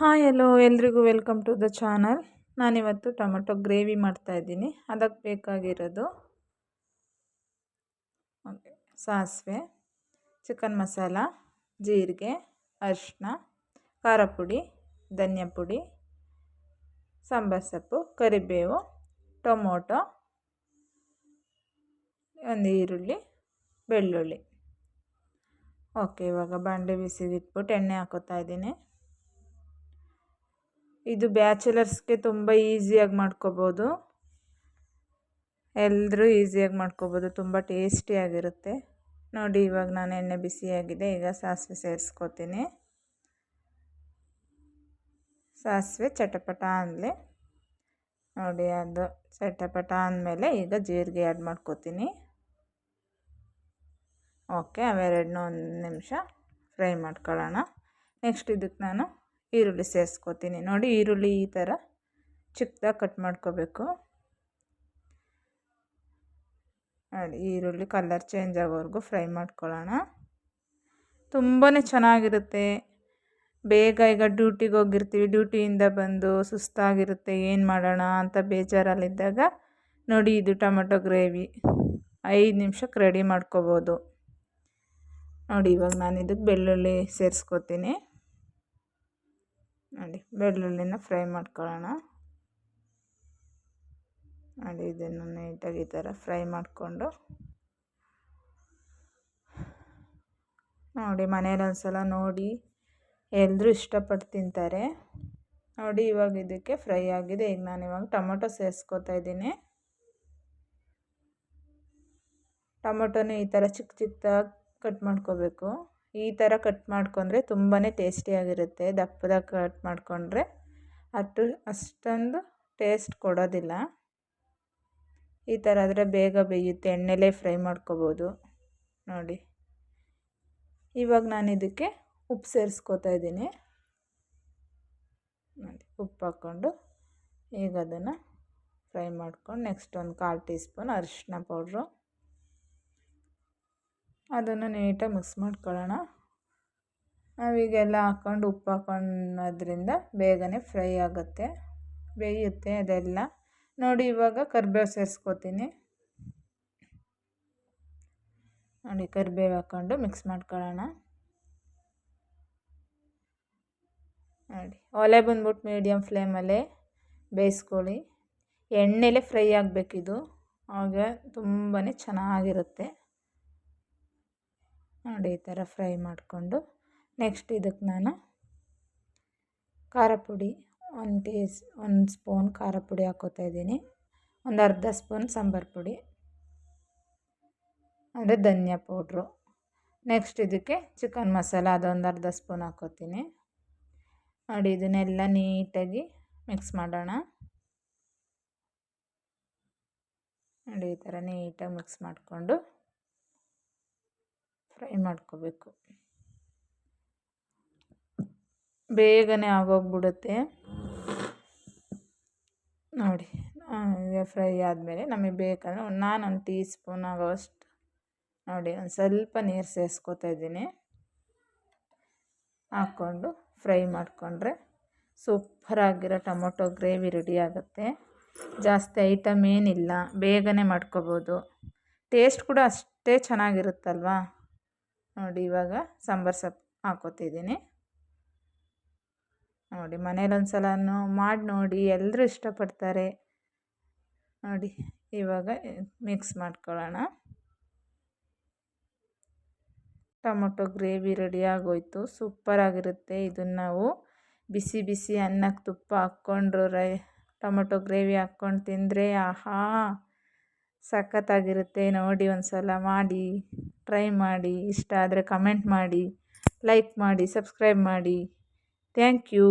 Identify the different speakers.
Speaker 1: Hi ಎಲ್ಲೋ ಎಲ್ರಿಗೂ welcome to the channel ನಾನಿವತ್ತು tomato gravy ಮಾಡ್ತಾಯಿದ್ದೀನಿ ಅದಕ್ಕೆ ಬೇಕಾಗಿರೋದು ಸಾಸಿವೆ ಚಿಕನ್ ಮಸಾಲ ಜೀರಿಗೆ ಅರಿಶಿನ ಖಾರ ಪುಡಿ, ಧನಿಯಾ ಪುಡಿ, ಸಾಂಬಾರು ಸೊಪ್ಪು, ಕರಿಬೇವು, ಟೊಮೊಟೊ, ಒಂದು ಈರುಳ್ಳಿ, ಬೆಳ್ಳುಳ್ಳಿ. ಓಕೆ, ಇವಾಗ ಬಾಂಡೆ ಬಿಸಿಗಿಟ್ಬಿಟ್ಟು ಎಣ್ಣೆ ಹಾಕೋತಾ ಇದ್ದೀನಿ. ಇದು ಬ್ಯಾಚುಲರ್ಸ್ಗೆ ತುಂಬ ಈಸಿಯಾಗಿ ಮಾಡ್ಕೋಬೋದು. ಎಲ್ಲರೂ ಈಸಿಯಾಗಿ ಮಾಡ್ಕೋಬೋದು. ತುಂಬ ಟೇಸ್ಟಿಯಾಗಿರುತ್ತೆ ನೋಡಿ, ಇವಾಗ ನಾನು ಎಣ್ಣೆ ಬಿಸಿಯಾಗಿದೆ. ಈಗ ಸಾಸಿವೆ ಸೇರಿಸ್ಕೋತೀನಿ. ಸಾಸಿವೆ ಚಟಪಟ ಅಂದಲೆ ನೋಡಿ, ಅದು ಚಟಪಟ ಅಂದಮೇಲೆ ಈಗ ಜೀರಿಗೆ ಆ್ಯಡ್ ಮಾಡ್ಕೋತೀನಿ. ಓಕೆ ಅವೆರಡನ್ನೂ ಒಂದು ನಿಮಿಷ ಫ್ರೈ ಮಾಡ್ಕೊಳ್ಳೋಣ. ನೆಕ್ಸ್ಟ್ ಇದಕ್ಕೆ ನಾನು ಈರುಳ್ಳಿ ಸೇರಿಸ್ಕೋತೀನಿ. ನೋಡಿ ಈರುಳ್ಳಿ ಈ ಥರ ಚಿಕ್ಕದಾಗಿ ಕಟ್ ಮಾಡ್ಕೋಬೇಕು. ನೋಡಿ ಈರುಳ್ಳಿ ಕಲರ್ ಚೇಂಜ್ ಆಗೋವರೆಗೂ ಫ್ರೈ ಮಾಡ್ಕೊಳ್ಳೋಣ. ತುಂಬಾ ಚೆನ್ನಾಗಿರುತ್ತೆ. ಬೇಗ ಈಗ ಡ್ಯೂಟಿಗೆ ಹೋಗಿರ್ತೀವಿ. ಡ್ಯೂಟಿಯಿಂದ ಬಂದು ಸುಸ್ತಾಗಿರುತ್ತೆ. ಏನು ಮಾಡೋಣ ಅಂತ ಬೇಜಾರಲ್ಲಿದ್ದಾಗ ನೋಡಿ ಇದು ಟೊಮೆಟೊ ಗ್ರೇವಿ. ಐದು ನಿಮಿಷಕ್ಕೆ ರೆಡಿ ಮಾಡ್ಕೋಬೋದು. ನೋಡಿ ಇವಾಗ ನಾನು ಇದಕ್ಕೆ ಬೆಳ್ಳುಳ್ಳಿ ಸೇರಿಸ್ಕೋತೀನಿ. ನೋಡಿ, ಬೆಳ್ಳುಳ್ಳಿನ ಫ್ರೈ ಮಾಡ್ಕೊಳ್ಳೋಣ. ನೋಡಿ, ಇದನ್ನು ನೀಟಾಗಿ ಈ ಥರ ಫ್ರೈ ಮಾಡಿಕೊಂಡು. ನೋಡಿ, ಮನೇಲಿ ಒಂದು ಸಲ ನೋಡಿ ಎಲ್ಲರೂ ಇಷ್ಟಪಟ್ಟು ತಿಂತಾರೆ. ನೋಡಿ, ಇವಾಗ ಇದಕ್ಕೆ ಫ್ರೈ ಆಗಿದೆ. ಈಗ ನಾನು ಇವಾಗ ಟೊಮೊಟೊ ಸೇರಿಸ್ಕೊತಾ ಇದ್ದೀನಿ. ಟೊಮೊಟೊನ ಈ ಥರ ಚಿಕ್ಕ ಚಿಕ್ಕದಾಗಿ ಕಟ್ ಮಾಡ್ಕೋಬೇಕು. ಈ ಥರ ಕಟ್ ಮಾಡ್ಕೊಂಡ್ರೆ ತುಂಬಾ ಟೇಸ್ಟಿಯಾಗಿರುತ್ತೆ ದಪ್ಪದಾಗಿ ಕಟ್ ಮಾಡಿಕೊಂಡ್ರೆ ಅಷ್ಟು, ಅಷ್ಟೊಂದು ಟೇಸ್ಟ್ ಕೊಡೋದಿಲ್ಲ. ಈ ಥರ ಆದರೆ ಬೇಗ ಬೇಯುತ್ತೆ. ಎಣ್ಣೆಲೇ ಫ್ರೈ ಮಾಡ್ಕೋಬೋದು. ನೋಡಿ. ಇವಾಗ ನಾನು ಇದಕ್ಕೆ ಉಪ್ಪು ಸೇರಿಸ್ಕೋತಾ ಇದ್ದೀನಿ. ನೋಡಿ, ಉಪ್ಪು ಹಾಕ್ಕೊಂಡು ಈಗ ಅದನ್ನು ಫ್ರೈ ಮಾಡ್ಕೊಂಡು ನೆಕ್ಸ್ಟ್ ಒಂದು ಕಾಲು ಟೀ ಸ್ಪೂನ್ ಅರಿಶಿನ ಪೌಡ್ರು. ಅದನ್ನು ನೀಟಾಗಿ ಮಿಕ್ಸ್ ಮಾಡ್ಕೊಳ್ಳೋಣ. ನಾವೀಗೆಲ್ಲ ಹಾಕ್ಕೊಂಡು ಉಪ್ಪು ಹಾಕೊಂಡೋದ್ರಿಂದ ಬೇಗನೆ ಫ್ರೈ ಆಗುತ್ತೆ. ಬೇಯುತ್ತೆ ಅದೆಲ್ಲ. ನೋಡಿ, ಇವಾಗ ಕರಿಬೇವು ಸೇರಿಸ್ಕೋತೀನಿ. ನೋಡಿ, ಕರಿಬೇವು ಹಾಕ್ಕೊಂಡು ಮಿಕ್ಸ್ ಮಾಡ್ಕೊಳ್ಳೋಣ. ನೋಡಿ, ಒಲೆ ಬಂದ್ಬಿಟ್ಟು ಮೀಡಿಯಮ್ ಫ್ಲೇಮಲ್ಲೇ ಬೇಯಿಸ್ಕೊಳ್ಳಿ. ಎಣ್ಣೆಲೇ ಫ್ರೈ ಆಗಬೇಕಿದು. ಆಗ ತುಂಬಾ ಚೆನ್ನಾಗಿರುತ್ತೆ. ನೋಡಿ ಈ ಥರ ಫ್ರೈ ಮಾಡಿಕೊಂಡು ನೆಕ್ಸ್ಟ್ ಇದಕ್ಕೆ ನಾನು ಖಾರ ಪುಡಿ ಒಂದು ಟೀ ಒಂದು ಸ್ಪೂನ್ ಖಾರ ಪುಡಿ ಹಾಕೋತಾ ಇದ್ದೀನಿ. ಒಂದು ಅರ್ಧ ಸ್ಪೂನ್ ಸಾಂಬಾರು ಪುಡಿ. ಅಂದರೆ ಧನಿಯಾ ಪೌಡ್ರು. ನೆಕ್ಸ್ಟ್ ಇದಕ್ಕೆ ಚಿಕನ್ ಮಸಾಲ ಅದೊಂದು ಅರ್ಧ ಸ್ಪೂನ್ ಹಾಕೋತೀನಿ. ನೋಡಿ ಇದನ್ನೆಲ್ಲ ನೀಟಾಗಿ ಮಿಕ್ಸ್ ಮಾಡೋಣ. ನೋಡಿ ಈ ಥರ ನೀಟಾಗಿ ಮಿಕ್ಸ್ ಮಾಡಿಕೊಂಡು ಫ್ರೈ ಮಾಡ್ಕೋಬೇಕು. ಬೇಗನೆ ಆಗೋಗ್ಬಿಡುತ್ತೆ. ನೋಡಿ ಫ್ರೈ ಆದಮೇಲೆ ನಮಗೆ ಬೇಕಂದ್ರೆ ನಾನು ಒಂದು ಟೀ ಸ್ಪೂನ್ ಆಗೋಷ್ಟು ನೋಡಿ, ಒಂದು ಸ್ವಲ್ಪ ನೀರು ಸೇರಿಸ್ಕೋತಾ ಇದ್ದೀನಿ. ಹಾಕ್ಕೊಂಡು ಫ್ರೈ ಮಾಡಿಕೊಂಡ್ರೆ ಸೂಪರಾಗಿರೋ ಟೊಮೊಟೊ ಗ್ರೇವಿ ರೆಡಿ ಆಗುತ್ತೆ. ಜಾಸ್ತಿ ಐಟಮ್ ಏನಿಲ್ಲ, ಬೇಗನೆ ಮಾಡ್ಕೋಬೋದು. ಟೇಸ್ಟ್ ಕೂಡ ಅಷ್ಟೇ ಚೆನ್ನಾಗಿರುತ್ತಲ್ವಾ? ನೋಡಿ, ಇವಾಗ ಸಾಂಬಾರು ಸೊಪ್ಪು ಹಾಕೋತಿದ್ದೀನಿ. ನೋಡಿ ಮನೇಲಿ ಒಂದು ಸಲನೂ ಮಾಡಿ ನೋಡಿ ಎಲ್ಲರೂ ಇಷ್ಟಪಡ್ತಾರೆ. ನೋಡಿ, ಇವಾಗ ಮಿಕ್ಸ್ ಮಾಡ್ಕೊಳ್ಳೋಣ. ಟೊಮೊಟೊ ಗ್ರೇವಿ ರೆಡಿ ಆಗೋಯ್ತು. ಸೂಪರಾಗಿರುತ್ತೆ ಇದನ್ನು ನಾವು. ಬಿಸಿ ಬಿಸಿ ಅನ್ನಕ್ಕೆ ತುಪ್ಪ ಹಾಕ್ಕೊಂಡ್ರು ರೈ, ಟೊಮೊಟೊ ಗ್ರೇವಿ ಹಾಕ್ಕೊಂಡು ತಿಂದರೆ, ಆಹಾ! ಸಖತ್ತಾಗಿರುತ್ತೆ. ನೋಡಿ ಒಂದು ಸಲ ಮಾಡಿ ಟ್ರೈ ಮಾಡಿ, ಇಷ್ಟ ಆದರೆ ಕಮೆಂಟ್ ಮಾಡಿ ಲೈಕ್ ಮಾಡಿ ಸಬ್ಸ್ಕ್ರೈಬ್ ಮಾಡಿ. Thank you